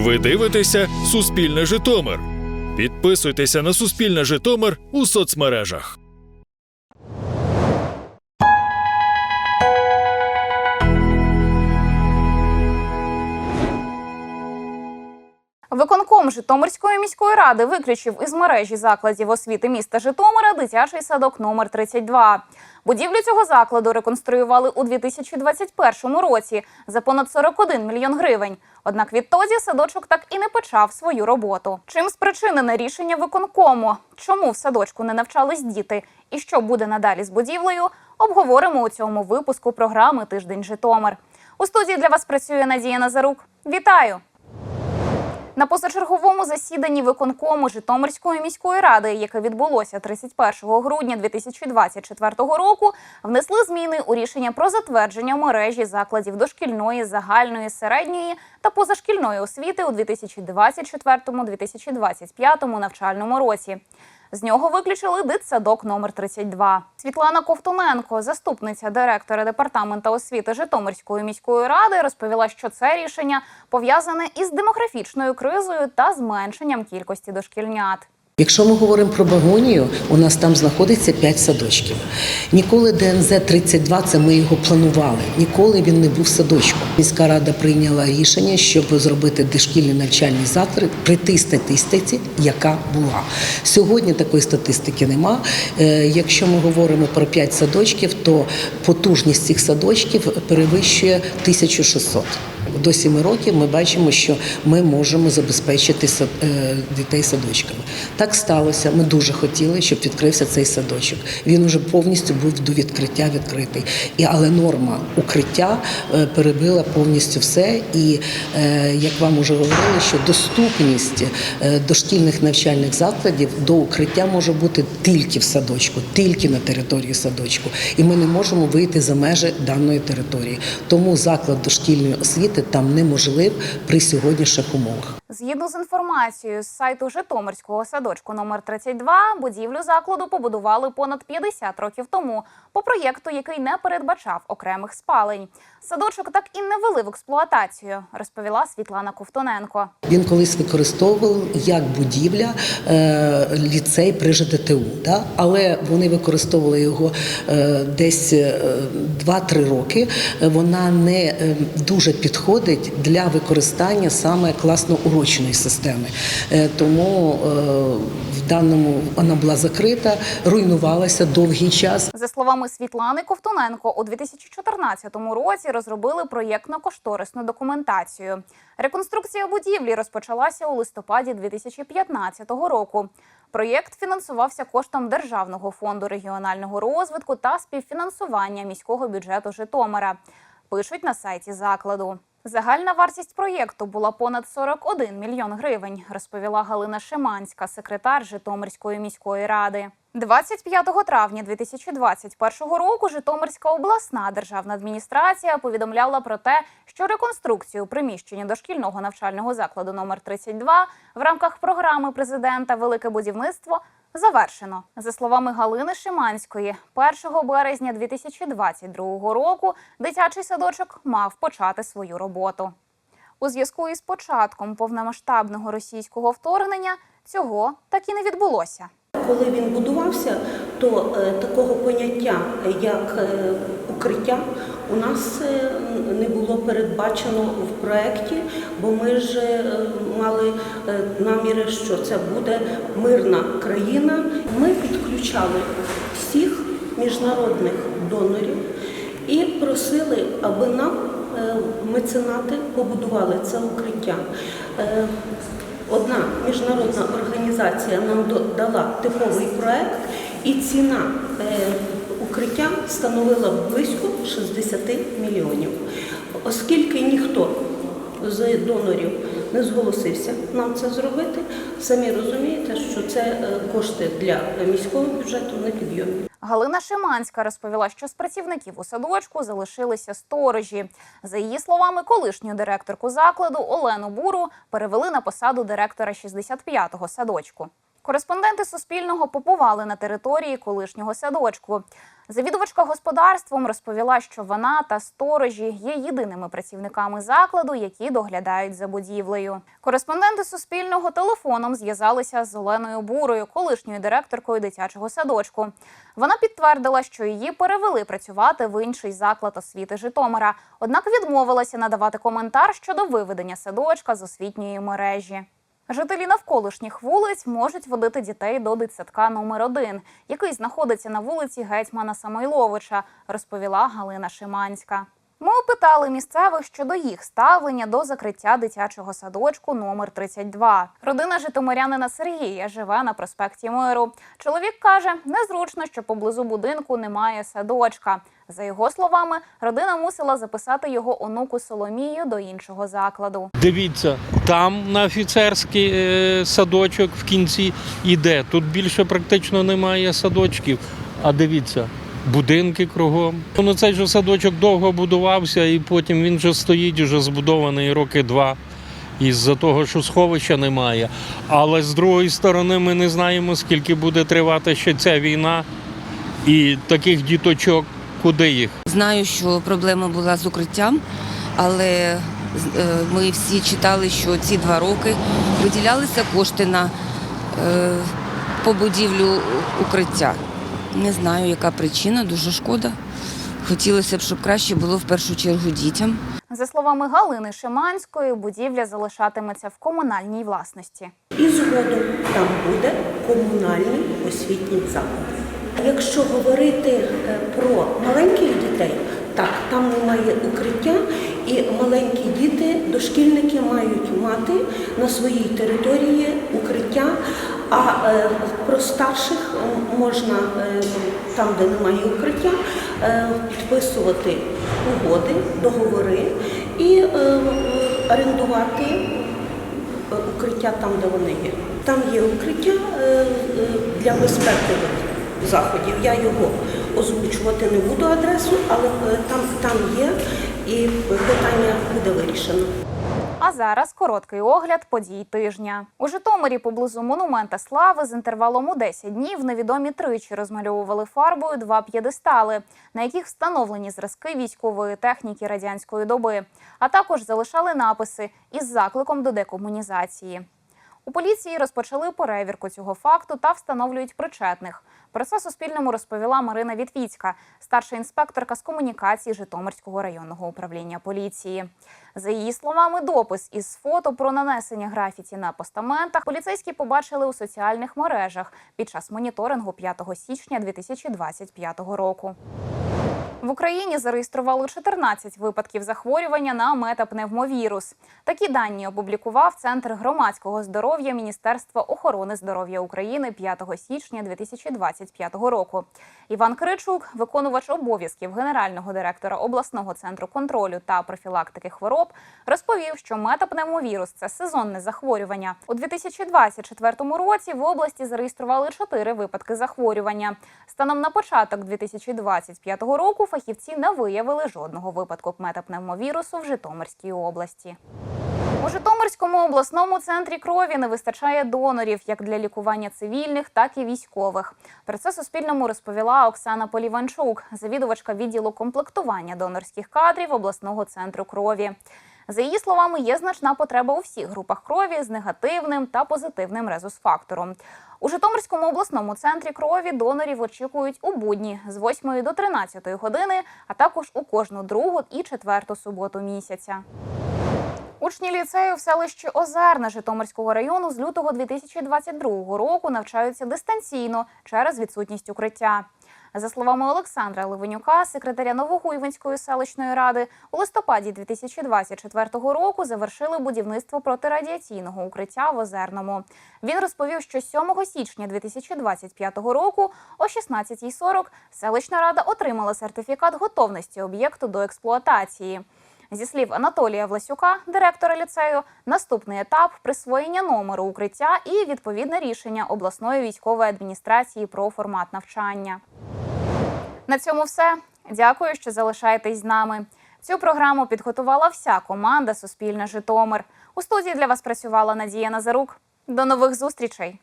Ви дивитеся Суспільне Житомир. Підписуйтеся на Суспільне Житомир у соцмережах. Виконком Житомирської міської ради виключив із мережі закладів освіти міста Житомира дитячий садок номер 32. Будівлю цього закладу реконструювали у 2021 році за понад 41 мільйон гривень. Однак відтоді садочок так і не почав свою роботу. Чим спричинене рішення виконкому? Чому в садочку не навчались діти? І що буде надалі з будівлею? Обговоримо у цьому випуску програми Тиждень Житомир. У студії для вас працює Надія Назарук. Вітаю! На позачерговому засіданні виконкому Житомирської міської ради, яке відбулося 31 грудня 2024 року, внесли зміни у рішення про затвердження мережі закладів дошкільної, загальної, середньої та позашкільної освіти у 2024-2025 навчальному році. З нього виключили дитсадок номер 32. Світлана Ковтуненко, заступниця директора департаменту освіти Житомирської міської ради, розповіла, що це рішення пов'язане із демографічною кризою та зменшенням кількості дошкільнят. Якщо ми говоримо про Багонію, у нас там знаходиться 5 садочків. Ніколи ДНЗ 32 це ми його планували. Ніколи він не був садочком. Міська рада прийняла рішення, щоб зробити дошкільний навчальний заклад при тій статистиці, яка була. Сьогодні такої статистики нема. Е, Якщо ми говоримо про 5 садочків, то потужність цих садочків перевищує 1600. До 7 років ми бачимо, що ми можемо забезпечити е, дітей садочками. Так сталося. Ми дуже хотіли, щоб відкрився цей садочок. Він уже повністю був до відкриття відкритий. І але норма укриття е, перебила повністю все. І е, як вам вже говорили, що доступність дошкільних навчальних закладів до укриття може бути тільки в садочку, тільки на території садочку. І ми не можемо вийти за межі даної території. Тому заклад дошкільної освіти там неможлив при сьогоднішніх умовах. Згідно з інформацією з сайту Житомирського садочку номер 32, будівлю закладу побудували понад 50 років тому по проєкту, який не передбачав окремих спалень. Садочок так і не вели в експлуатацію, розповіла Світлана Ковтоненко. Він колись використовував як будівля е, ліцей при ЖДТУ, да? але вони використовували його е, десь е, 2-3 роки. Е, Вона не е, дуже підходить для використання саме класно-урочної системи. Е, тому е, в даному вона була закрита, руйнувалася довгий час. За словами Світлани Ковтуненко, у 2014 році розробили проєктно-кошторисну документацію. Реконструкція будівлі розпочалася у листопаді 2015 року. Проєкт фінансувався коштом Державного фонду регіонального розвитку та співфінансування міського бюджету Житомира. Пишуть на сайті закладу. Загальна вартість проєкту була понад 41 мільйон гривень, розповіла Галина Шиманська, секретар Житомирської міської ради. 25 травня 2021 року Житомирська обласна державна адміністрація повідомляла про те, що реконструкцію приміщення дошкільного навчального закладу номер 32 в рамках програми президента Велике будівництво завершено. За словами Галини Шиманської, 1 березня 2022 року дитячий садочок мав почати свою роботу. У зв'язку із початком повномасштабного російського вторгнення цього так і не відбулося. Коли він будувався, то е, такого поняття, як е, укриття, у нас е, не було передбачено в проєкті, бо ми ж мали е, наміри, що це буде мирна країна. Ми підключали всіх міжнародних донорів і просили, аби нам е, меценати побудували це укриття. Е, Одна міжнародна організація нам дала типовий проект, і ціна укриття становила близько 60 мільйонів. Оскільки ніхто з донорів не зголосився нам це зробити, самі розумієте, що це е, кошти для міського бюджету непідйомні. Галина Шиманська розповіла, що з працівників у садочку залишилися сторожі. За її словами, колишню директорку закладу Олену Буру перевели на посаду директора 65-го садочку. Кореспонденти Суспільного побували на території колишнього садочку. Завідувачка господарством розповіла, що вона та сторожі є єдиними працівниками закладу, які доглядають за будівлею. Кореспонденти Суспільного телефоном зв'язалися з Оленою Бурою, колишньою директоркою дитячого садочку. Вона підтвердила, що її перевели працювати в інший заклад освіти Житомира, однак відмовилася надавати коментар щодо виведення садочка з освітньої мережі. Жителі навколишніх вулиць можуть водити дітей до дитсадка номер 1 який знаходиться на вулиці гетьмана Самойловича, розповіла Галина Шиманська. Ми опитали місцевих щодо їх ставлення до закриття дитячого садочку номер 32. Родина житомирянина Сергія живе на проспекті Миру. Чоловік каже, незручно, що поблизу будинку немає садочка. За його словами, родина мусила записати його онуку Соломію до іншого закладу. Дивіться, там на офіцерський е, садочок в кінці іде. Тут більше практично немає садочків. А дивіться, будинки кругом. Ну цей же садочок довго будувався, і потім він вже стоїть, вже збудований роки два. Із-за того, що сховища немає. Але з другої сторони, ми не знаємо, скільки буде тривати ще ця війна і таких діточок, куди їх. Знаю, що проблема була з укриттям, але е, ми всі читали, що ці два роки виділялися кошти на е, побудівлю укриття. Не знаю, яка причина, дуже шкода. Хотілося б, щоб краще було в першу чергу дітям. За словами Галини Шиманської, будівля залишатиметься в комунальній власності. І згодом там буде комунальний освітній заклад. Якщо говорити е, про маленьких дітей, так, там немає укриття, і маленькі діти, дошкільники мають мати на своїй території укриття. А е, про старших можна е, там, де немає укриття, е, підписувати угоди, договори і орендувати укриття там, де вони є. Там є укриття для безпекових заходів. Я його озвучувати не буду адресу, але там, там є і питання буде вирішено. Зараз короткий огляд подій тижня. У Житомирі поблизу монумента слави з інтервалом у 10 днів невідомі тричі розмальовували фарбою два п'єдестали, на яких встановлені зразки військової техніки радянської доби, а також залишали написи із закликом до декомунізації. У поліції розпочали перевірку цього факту та встановлюють причетних. Про це Суспільному розповіла Марина Вітвіцька, старша інспекторка з комунікації Житомирського районного управління поліції. За її словами, допис із фото про нанесення графіті на постаментах поліцейські побачили у соціальних мережах під час моніторингу 5 січня 2025 року. В Україні зареєстрували 14 випадків захворювання на метапневмовірус. Такі дані опублікував Центр громадського здоров'я Міністерства охорони здоров'я України 5 січня 2025 року. Іван Кричук, виконувач обов'язків генерального директора обласного центру контролю та профілактики хвороб, розповів, що метапневмовірус це сезонне захворювання. У 2024 році в області зареєстрували 4 випадки захворювання. Станом на початок 2025 року фахівці не виявили жодного випадку метапневмовірусу в Житомирській області. У Житомирському обласному центрі крові не вистачає донорів як для лікування цивільних, так і військових. Про це Суспільному розповіла Оксана Поліванчук, завідувачка відділу комплектування донорських кадрів обласного центру крові. За її словами, є значна потреба у всіх групах крові з негативним та позитивним резус-фактором. У Житомирському обласному центрі крові донорів очікують у будні з 8 до 13 години, а також у кожну другу і четверту суботу місяця. Учні ліцею в селищі Озерне Житомирського району з лютого 2022 року навчаються дистанційно через відсутність укриття. За словами Олександра Левенюка, секретаря Новогуйвинської селищної ради, у листопаді 2024 року завершили будівництво протирадіаційного укриття в Озерному. Він розповів, що 7 січня 2025 року о 16.40 селищна рада отримала сертифікат готовності об'єкту до експлуатації. Зі слів Анатолія Власюка, директора ліцею, наступний етап присвоєння номеру укриття і відповідне рішення обласної військової адміністрації про формат навчання. На цьому все. Дякую, що залишаєтесь з нами. Цю програму підготувала вся команда Суспільне Житомир. У студії для вас працювала Надія Назарук. До нових зустрічей.